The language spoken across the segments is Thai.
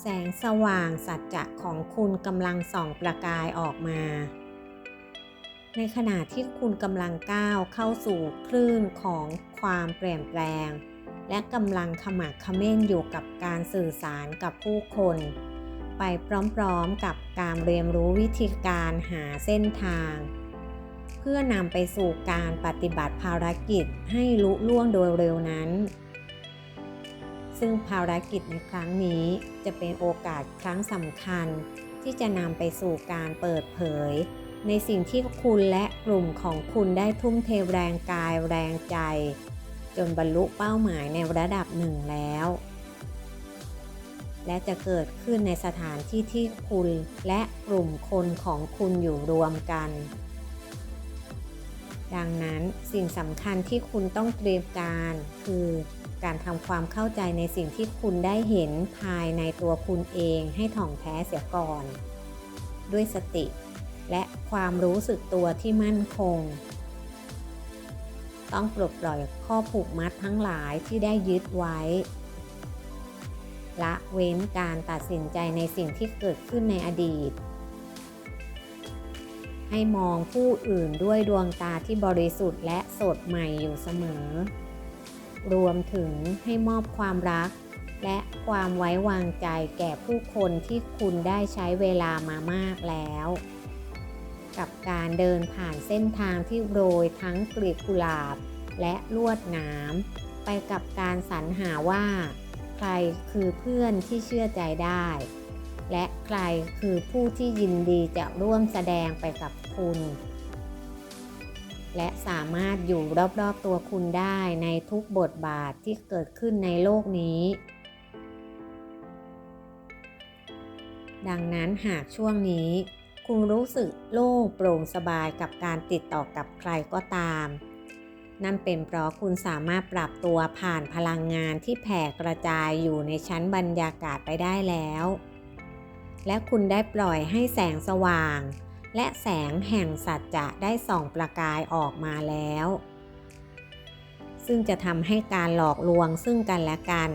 แสงสว่างสัจจะของคุณกำลังส่องประกายออกมา ในขณะที่คุณกำลังก้าวเข้าสู่คลื่นของความเปลี่ยนแปลง และกำลังขมักขม้นอยู่กับการสื่อสารกับผู้คน ไปพร้อมๆกับการเรียนรู้วิธีการหาเส้นทาง เพื่อนำไปสู่การปฏิบัติภารกิจให้ลุล่วงโดยเร็วนั้น ซึ่งภารกิจในครั้งนี้จะเป็นโอกาสครั้งสำคัญ ที่จะนำไปสู่การเปิดเผย ในสิ่งที่คุณและกลุ่มของคุณได้ทุ่มเทแรงกายแรงใจ จนบรรลุเป้าหมายในระดับหนึ่งแล้ว และจะเกิดขึ้นในสถานที่ที่คุณและกลุ่มคนของคุณอยู่รวมกันดังนั้นสิ่งสำคัญที่คุณต้องเตรียมการคือ การทำความเข้าใจในสิ่งที่คุณได้เห็นภายในตัวคุณเองให้ถ่องแท้เสียก่อน ด้วยสติ และความรู้สึกตัวที่มั่นคง ต้องปลดปล่อยข้อผูกมัดทั้งหลายที่ได้ยึดไว้ ละเว้นการตัดสินใจในสิ่งที่เกิดขึ้นในอดีต ให้มองผู้อื่นด้วยดวงตาที่บริสุทธิ์และสดใหม่อยู่เสมอ รวมถึงให้มอบความรัก และความไว้วางใจแก่ผู้คนที่คุณได้ใช้เวลามามากแล้ว กับการเดินผ่านเส้นทางที่โรยทั้งกลีบกุหลาบและลวดหนามไปกับการสรรหาว่า ใครคือเพื่อนที่เชื่อใจได้ และใครคือผู้ที่ยินดีจะร่วมแสดงไปกับคุณ และสามารถอยู่รอบๆตัวคุณได้ในทุกบทบาทที่เกิดขึ้นในโลกนี้ ดังนั้นหากช่วงนี้ คุณรู้สึกโล่งโปร่งสบายกับการติดต่อกับใครก็ตาม นั่นเป็นเพราะคุณสามารถปรับตัวผ่านพลังงานที่แผ่กระจายอยู่ในชั้นบรรยากาศไปได้แล้ว และคุณได้ปล่อยให้แสงสว่าง และแสงแห่งสัจจะได้ส่องประกายออกมาแล้ว ซึ่งจะทำให้การหลอกลวงซึ่งกันและกัน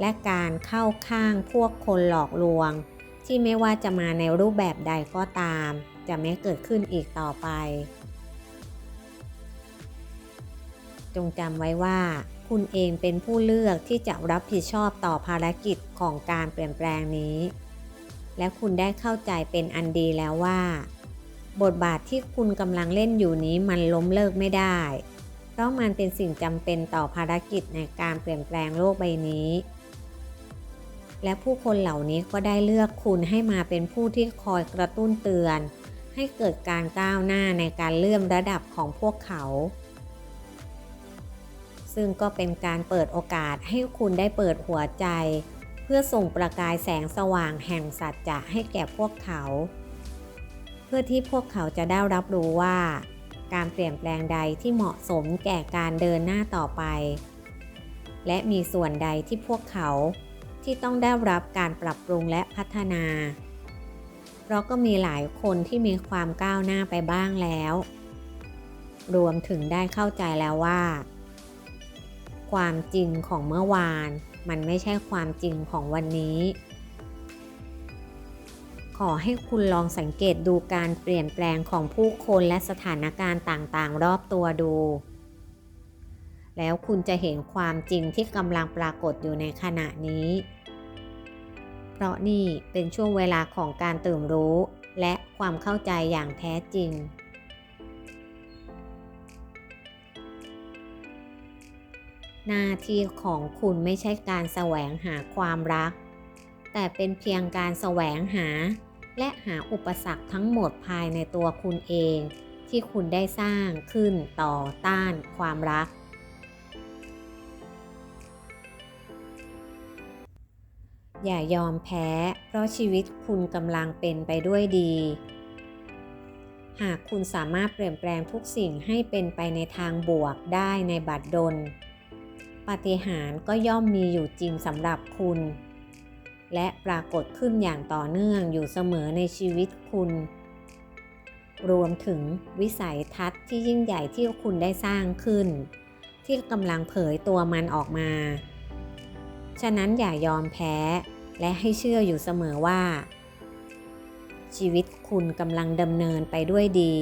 และการเข้าข้างพวกคนหลอกลวง ที่ไม่ว่าจะมาในรูปแบบใดก็ตาม จะไม่เกิดขึ้นอีกต่อไป จงจำไว้ว่า คุณเองเป็นผู้เลือกที่จะรับผิดชอบต่อภารกิจของการเปลี่ยนแปลงนี้และคุณได้เข้าใจเป็นอันดีแล้วว่า บทบาทที่คุณกำลังเล่นอยู่นี้มันล้มเลิกไม่ได้ เพราะมันเป็นสิ่งจำเป็นต่อภารกิจในการเปลี่ยนแปลงโลกใบนี้ และผู้คนเหล่านี้ก็ได้เลือกคุณให้มาเป็นผู้ที่คอยกระตุ้นเตือน ให้เกิดการก้าวหน้าในการเลื่อมระดับของพวกเขา ซึ่งก็เป็นการเปิดโอกาสให้คุณได้เปิดหัวใจ เพื่อส่งประกายแสงสว่างแห่งสัจจะให้แก่พวกเขา พื่อที่พวกเขาจะได้รับรู้ว่า การเปลี่ยนแปลงใดที่เหมาะสมแก่การเดินหน้าต่อไป และมีส่วนใดที่พวกเขาที่ต้องได้รับการปรับปรุงและพัฒนา เพราะก็มีหลายคนที่มีความก้าวหน้าไปบ้างแล้ว รวมถึงได้เข้าใจแล้วว่า ความจริงของเมื่อวาน มันไม่ใช่ความจริงของวันนี้ อให้คุณลองสังเกตดูการเปลี่ยนแปลงของผู้คนและสถานการณ์ต่างๆ รอบตัวดู แล้วคุณจะเห็นความจริงที่กำลังปรากฏอยู่ในขณะนี้ เพราะนี่เป็นช่วงเวลาของการตื่นรู้และความเข้าใจอย่างแท้จริงหน้าที่ของคุณไม่ใช่การแสวงหาความรัก แต่เป็นเพียงการแสวงหา และหาอุปสรรคทั้งหมดภายในตัวคุณเอง ที่คุณได้สร้างขึ้นต่อต้านความรัก อย่ายอมแพ้ เพราะชีวิตคุณกำลังเป็นไปด้วยดี หากคุณสามารถเปลี่ยนแปลงทุกสิ่งให้เป็นไปในทางบวกได้ในบัดดลปาฏิหารก็ย่อมมีอยู่จริงสำหรับคุณ และปรากฏขึ้นอย่างต่อเนื่องอยู่เสมอในชีวิตคุณ รวมถึงวิสัยทัศน์ที่ยิ่งใหญ่ที่คุณได้สร้างขึ้น ที่กำลังเผยตัวมันออกมา ฉะนั้นอย่ายอมแพ้ และให้เชื่ออยู่เสมอว่า ชีวิตคุณกำลังดำเนินไปด้วยดี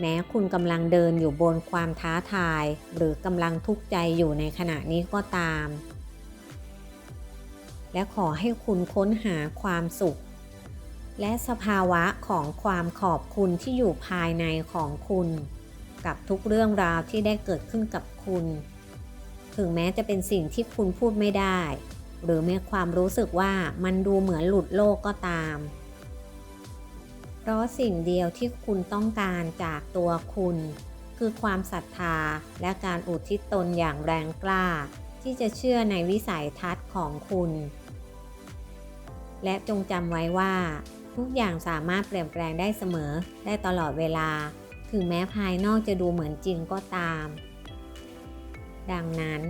แม้คุณกำลังเดินอยู่บนความท้าทาย หรือกำลังทุกข์ใจอยู่ในขณะนี้ก็ตาม และขอให้คุณค้นหาความสุข และสภาวะของความขอบคุณที่อยู่ภายในของคุณ กับทุกเรื่องราวที่ได้เกิดขึ้นกับคุณ ถึงแม้จะเป็นสิ่งที่คุณพูดไม่ได้ หรือมีความรู้สึกว่ามันดูเหมือนหลุดโลกก็ตาม เพราะสิ่งเดียวที่คุณต้องการจากตัวคุณ คือความศรัทธาและการอุทิศตนอย่างแรงกล้าที่จะเชื่อในวิสัยทัศน์ของคุณ และจงจำไว้ว่า ทุกอย่างสามารถเปลี่ยนแปลงได้เสมอได้ตลอดเวลา ถึงแม้ภายนอกจะดูเหมือนจริงก็ตาม ดังนั้น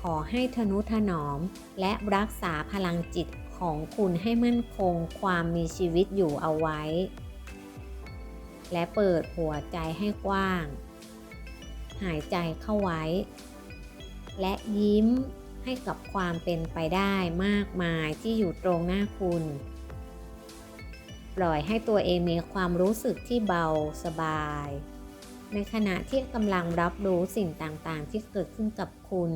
ขอให้ทนุถนอม และรักษาพลังจิตของคุณให้มั่นคงความมีชีวิตอยู่เอาไว้ และเปิดหัวใจให้กว้าง หายใจเข้าไว้ และยิ้ม ให้กับความเป็นไปได้มากมายที่อยู่ตรงหน้าคุณ ปล่อยให้ตัวเองมีความรู้สึกที่เบาสบาย ในขณะที่กำลังรับรู้สิ่งต่างๆ ที่เกิดขึ้นกับคุณ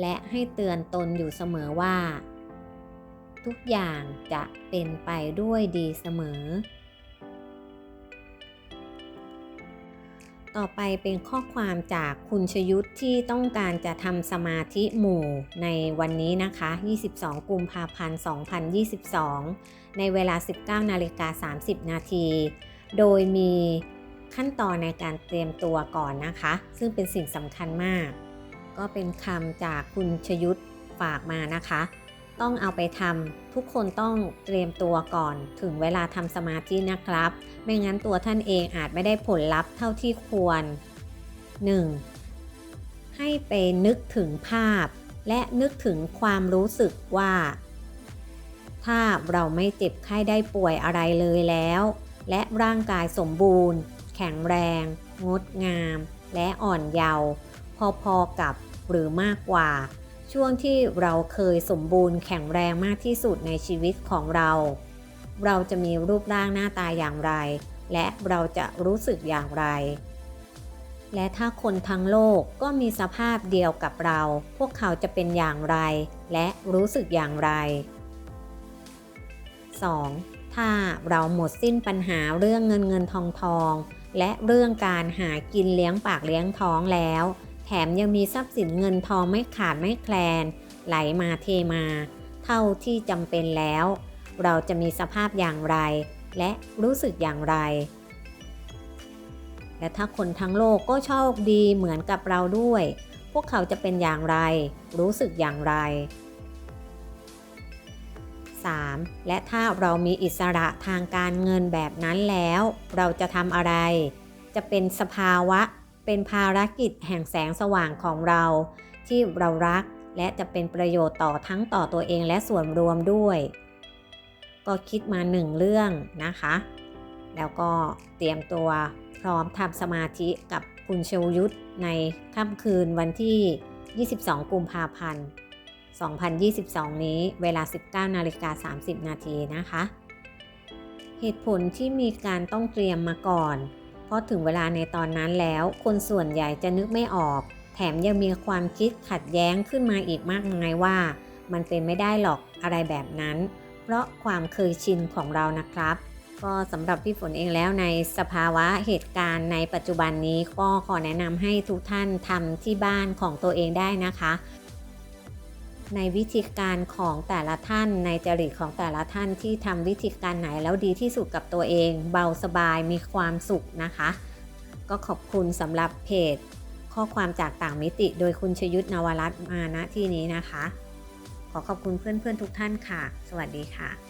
และให้เตือนตนอยู่เสมอว่า ทุกอย่างจะเป็นไปด้วยดีเสมอ ต่อไปเป็นข้อความจากคุณชยุทธที่ต้องการจะทำสมาธิหมู่ในวันนี้นะคะ 22 กุมภาพันธ์ 2022 ในเวลา 19 นาฬิกา 30 นาที โดยมีขั้นตอนในการเตรียมตัวก่อนนะคะ ซึ่งเป็นสิ่งสำคัญมาก ก็เป็นคำจากคุณชยุทธฝากมานะคะ ต้องเอาไปทำทุกคนต้องเตรียมตัวก่อนถึงเวลาทำสมาธินะครับ ไม่งั้นตัวท่านเองอาจไม่ได้ผลลัพธ์เท่าที่ควร 1. ให้ไปนึกถึงภาพ และนึกถึงความรู้สึกว่า ถ้าเราไม่เจ็บไข้ได้ป่วยอะไรเลยแล้ว และร่างกายสมบูรณ์ แข็งแรง งดงาม และอ่อนเยาว์พอๆกับหรือมากกว่า ช่วงที่เราเคยสมบูรณ์แข็งแรงมากที่สุดในชีวิตของเรา เราจะมีรูปร่างหน้าตาอย่างไร และเราจะรู้สึกอย่างไร และถ้าคนทั้งโลกก็มีสภาพเดียวกับเรา พวกเขาจะเป็นอย่างไร และรู้สึกอย่างไร 2. ถ้าเราหมดสิ้นปัญหาเรื่องเงินเงินทองทอง และเรื่องการหากินเลี้ยงปากเลี้ยงท้องแล้ว แถมยังมีทรัพย์สินเงินทองไม่ขาดไม่แคลน ไหลมาเทมา เท่าที่จำเป็นแล้ว เราจะมีสภาพอย่างไร และรู้สึกอย่างไร และถ้าคนทั้งโลกก็โชคดีเหมือนกับเราด้วย พวกเขาจะเป็นอย่างไร รู้สึกอย่างไร 3. และถ้าเรามีอิสระทางการเงินแบบนั้นแล้ว เราจะทำอะไร จะเป็นสภาวะ เป็นภารกิจแห่งแสงสว่างของเรา ที่เรารักและจะเป็นประโยชน์ต่อทั้งต่อตัวเองและส่วนรวมด้วย ก็คิดมาหนึ่งเรื่องนะคะ แล้วก็เตรียมตัวพร้อมทำสมาธิกับคุณเชวยุทธในค่ำคืนวันที่ 22 กุมภาพันธ์ 2022 นี้เวลา 19 นาฬิกา 30 นาทีนะคะ เหตุผลที่มีการต้องเตรียมมาก่อน เพราะถึงเวลาในตอนนั้นแล้ว คนส่วนใหญ่จะนึกไม่ออก แถมยังมีความคิดขัดแย้งขึ้นมาอีกมากมายว่า มันเป็นไม่ได้หรอกอะไรแบบนั้น เพราะความเคยชินของเรานะครับ ก็สำหรับพี่ฝนเองแล้วในสภาวะเหตุการณ์ในปัจจุบันนี้ก็ขอแนะนำให้ทุกท่านทำที่บ้านของตัวเองได้นะคะ ในวิธีการของแต่ละท่าน ในจริตของแต่ละท่านที่ทำวิธีการไหนแล้วดีที่สุดกับตัวเอง เบาสบายมีความสุขนะคะ ก็ขอบคุณสำหรับเพจ ข้อความจากต่างมิติ โดยคุณชยุทธนวรัตน์มาณที่นี้นะคะ ขอขอบคุณเพื่อนๆทุกท่านค่ะ สวัสดีค่ะ